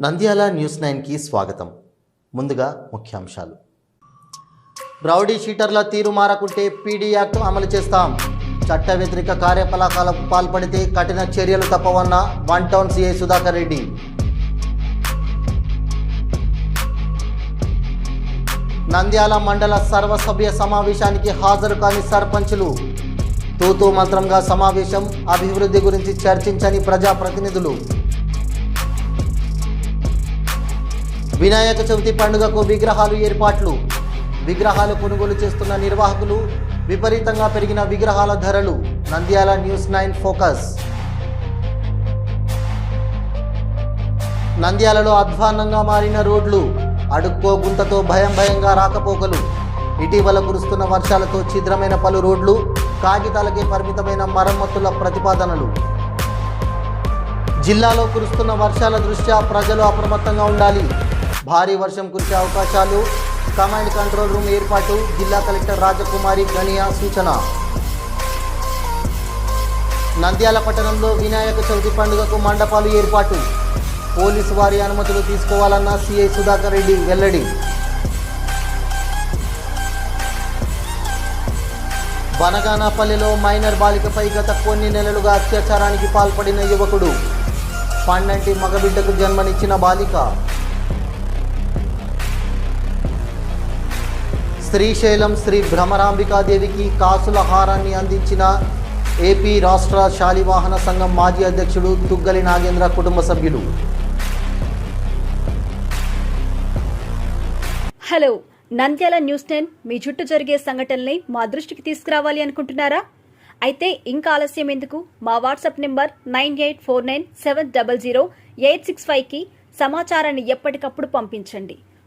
Nandyal news నైన్కి స్వాగతం. ముందుగా ముఖ్యాంశాలు. రౌడీ షీటర్ల తీరు మారకుంటే పీడీ యాక్ట్ అమలు చేస్తాం. చట్ట వ్యతిరేక కార్యకలాపాలకు పాల్పడితే కఠిన చర్యలు తప్పవన్న one town CI Sudhakar Reddy. Nandyala మండల సర్వసభ్య సమావేశానికి హాజరు కాని సర్పంచులు. తూతూ మంత్రంగా సమావేశం అభివృద్ధి గురించి చర్చించని ప్రజాప్రతినిధులు. వినాయక చవితి పండుగకు విగ్రహాలు ఏర్పాట్లు. విగ్రహాలు కొనుగోలు చేస్తున్న నిర్వాహకులు విపరీతంగా పెరిగిన విగ్రహాల ధరలు. Nandyala news nine focus. నంద్యాలలో అధ్వాన్నంగా మారిన రోడ్లు అడుక్కో గుంతతో భయం భయంగా రాకపోకలు. ఇటీవల కురుస్తున్న వర్షాలతో ఛిద్రమైన పలు రోడ్లు కాగితాలకే పరిమితమైన మరమ్మతుల ప్రతిపాదనలు. జిల్లాలో కురుస్తున్న వర్షాల దృష్ట్యా ప్రజలు అప్రమత్తంగా ఉండాలి. భారీ వర్షం కురిసే అవకాశాలు. కమాండ్ కంట్రోల్ రూమ్ ఏర్పాటు జిల్లా కలెక్టర్ రాజకుమారి గనియా సూచన. నంద్యాల పట్టణంలో వినాయక చవితి పండుగకు మండపాలు ఏర్పాటు. పోలీసు వారి అనుమతులు తీసుకోవాలన్న సిఐ సుధాకర్ రెడ్డి వెల్లడి. బనగానపల్లిలో మైనర్ బాలికపై గత కొన్ని నెలలుగా అత్యాచారానికి పాల్పడిన యువకుడు. పండంటి మగబిడ్డకు జన్మనిచ్చిన బాలిక. శ్రీశైలం శ్రీ భ్రమరాంబికాదేవికి కాసుల హారాన్ని అందించిన ఏపీ రాష్ట్ర శాలివాహన సంఘం మాజీ అధ్యక్షుడు తుగ్గలి నాగేంద్ర కుటుంబ సభ్యులు. హలో నంద్యాల న్యూస్ టెన్ మీ చుట్టూ జరిగే సంఘటనల్ని మా దృష్టికి తీసుకురావాలి అనుకుంటున్నారా? అయితే ఇంకా ఆలస్యం ఎందుకు? మా WhatsApp number nine eight four nine seven double zero eight six ఫైవ్కి సమాచారాన్ని ఎప్పటికప్పుడు పంపించండి.